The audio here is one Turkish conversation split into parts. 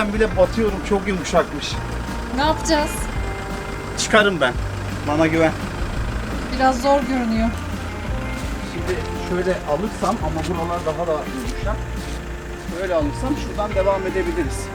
Düşürürken bile batıyorum çok yumuşakmış. Ne yapacağız? Çıkarım ben. Bana güven. Biraz zor görünüyor. Şimdi şöyle alırsam ama buralar daha da yumuşak. Böyle alırsam şuradan devam edebiliriz.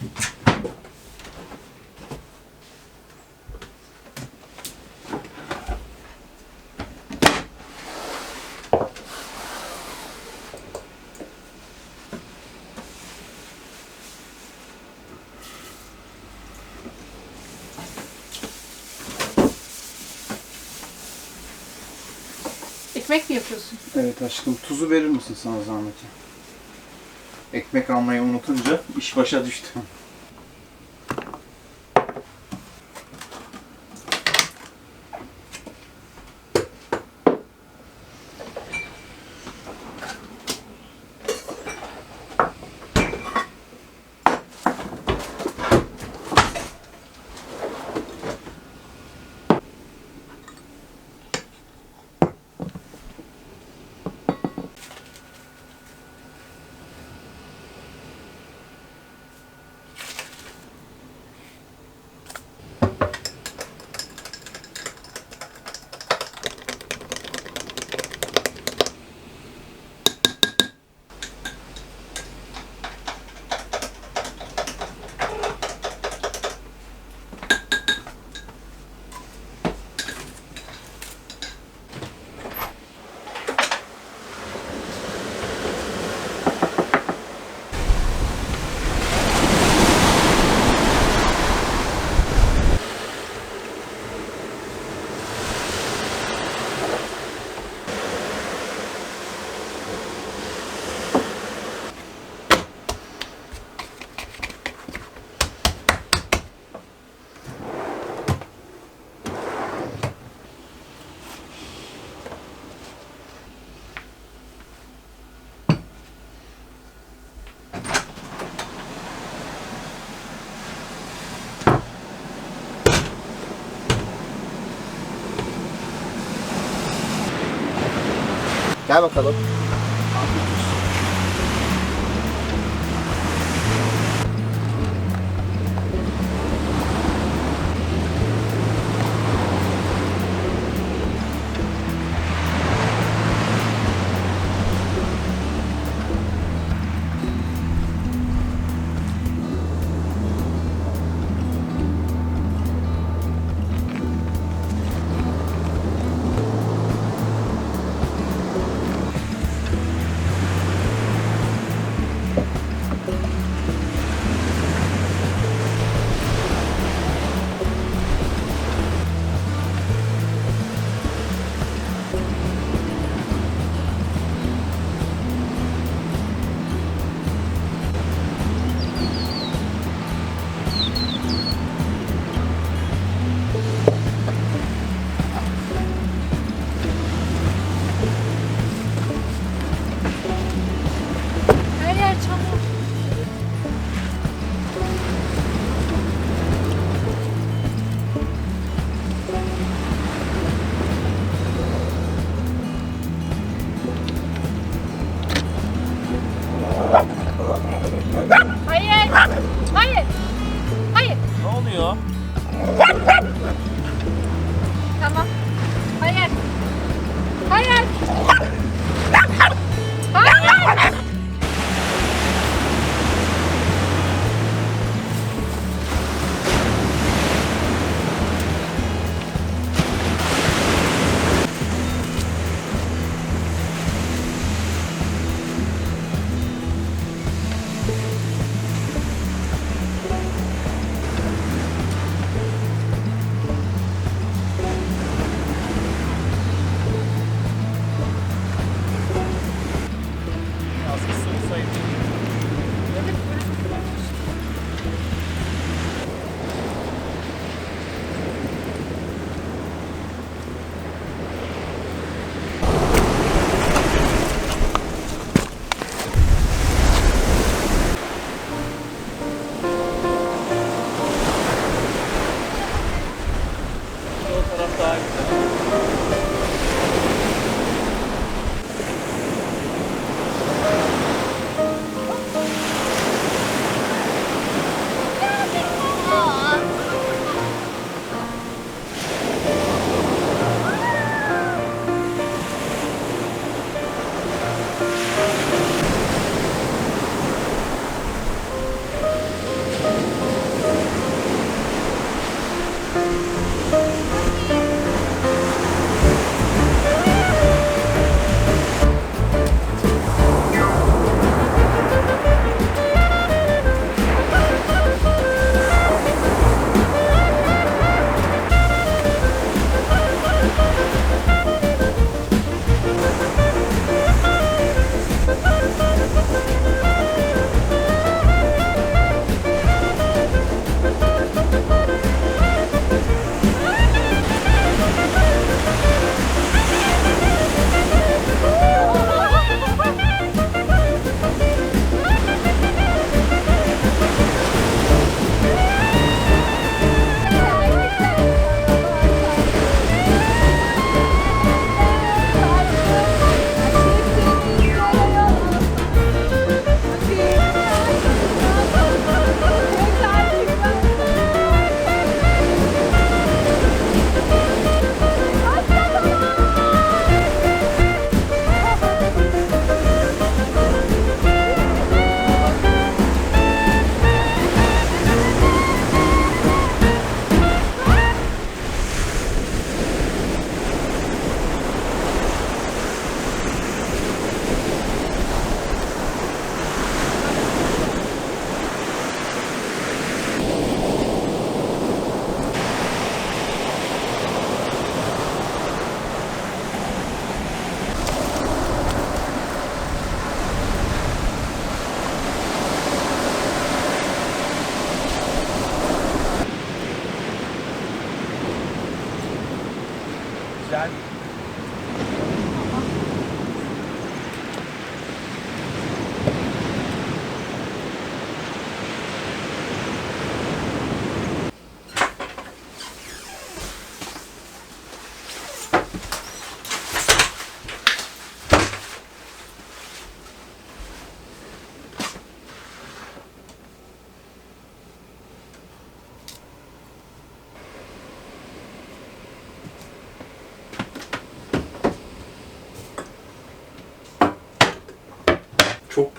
Ekmek mi yapıyorsun? Evet aşkım tuzu verir misin sana zahmeti? Ekmek almayı unutunca iş başa düştü. acaba com tá a loucura.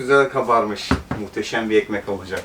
Güzel kabarmış. Muhteşem bir ekmek olacak.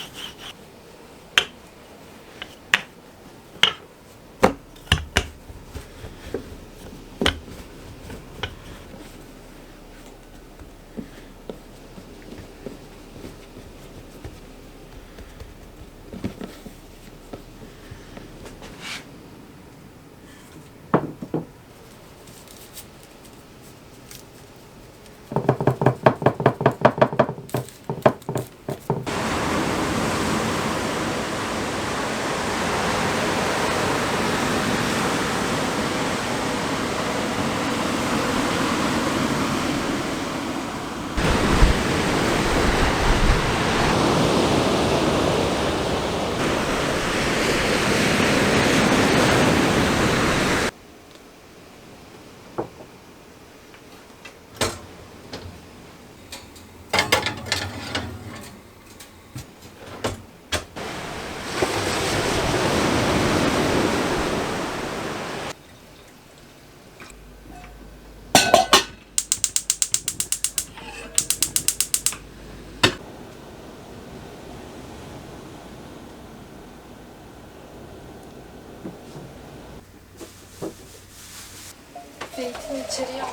Zeytin içeriye al.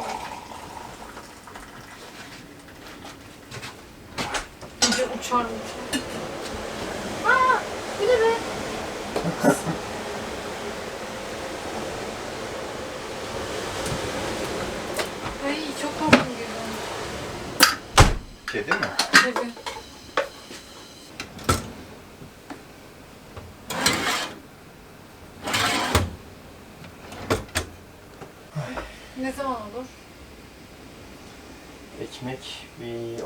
Gece uçar mı? Aa, bu be? Ay çok korktum birden. Kedi mi? Tabii. Ne zaman olur? Ekmek bir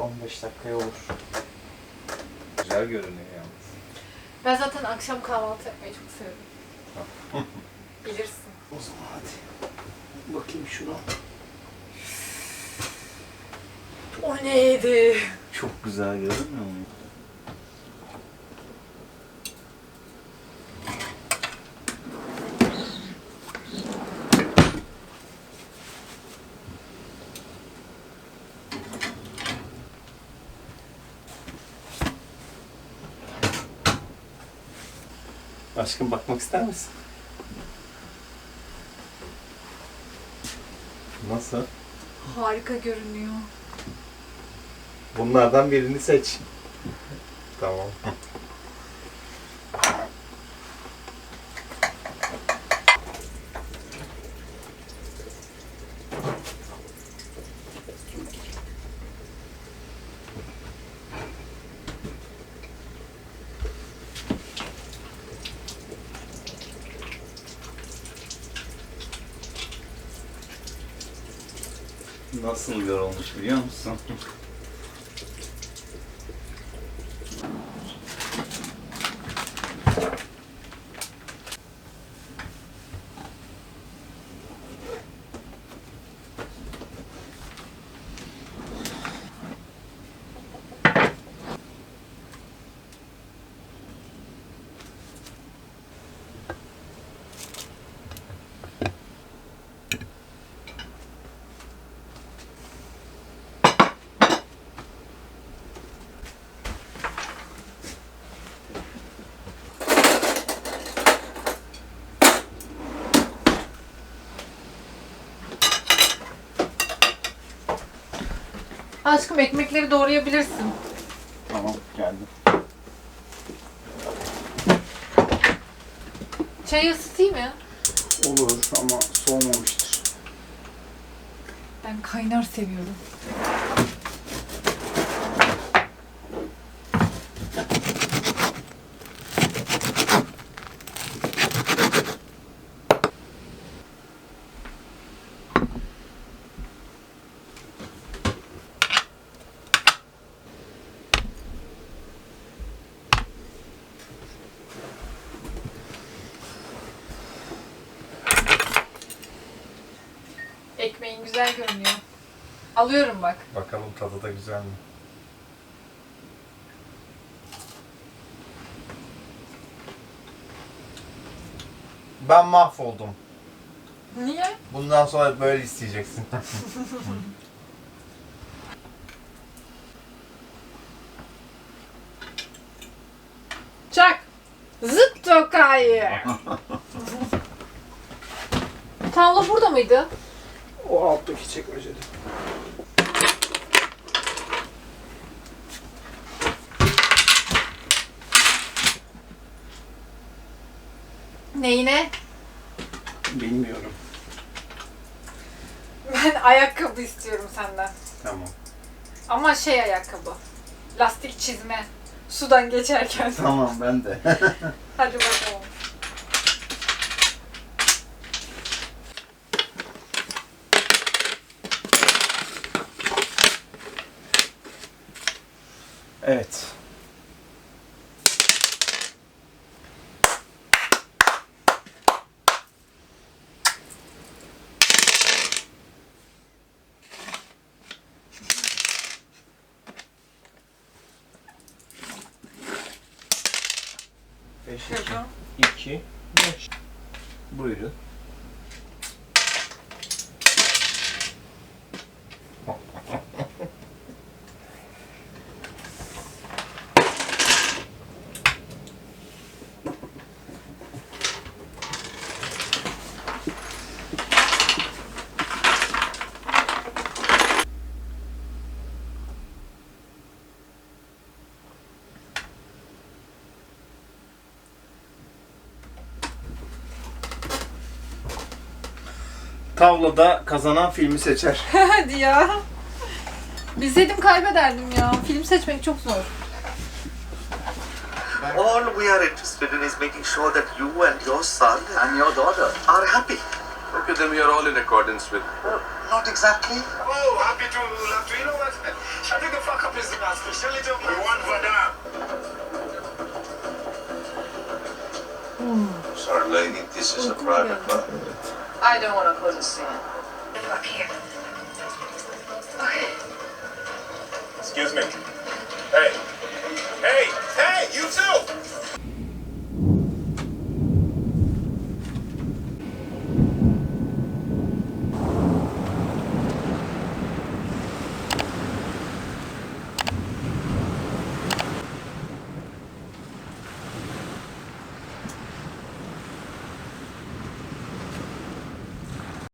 15 dakikaya olur. Güzel görünüyor yalnız. Ben zaten akşam kahvaltı yapmayı çok seviyorum. Bilirsin. O zaman hadi. Bakayım şuna. O neydi? Çok güzel görünmüyor mu? Aşkım bakmak ister misin? Nasıl? Harika görünüyor. Bunlardan birini seç. tamam. Nasıl yorulmuş biliyor musun? Aşkım ekmekleri doğrayabilirsin. Tamam geldim. Çayı ısıtayım mı? Olur ama soğumamıştır. Ben kaynar seviyorum. Güzel görünüyor. Alıyorum bak. Bakalım tadı da güzel mi? Ben mahvoldum. Niye? Bundan sonra böyle isteyeceksin. Çak. Zıt tokayı. Tavla burada mıydı? O alttaki çekmecede. Neyine? Bilmiyorum. Ben ayakkabı istiyorum senden. Tamam. Ama şey ayakkabı. Lastik çizme. Sudan geçerken. Tamam ben de. Hadi bakalım. Evet. Beş, iki, beş. Buyurun. Tavlada kazanan filmi seçer. Hadi ya. Bilseydim kaybederdim ya. Film seçmek çok zor. All we are interested in is making sure that you and your son and your daughter are happy. Okay, then we are all in accordance with. Not exactly. Oh, happy to love to. You know what? Think the fuck up is the master. Shall we jump one for that? Sorry, lady, this is a private club. I don't want to cause a scene.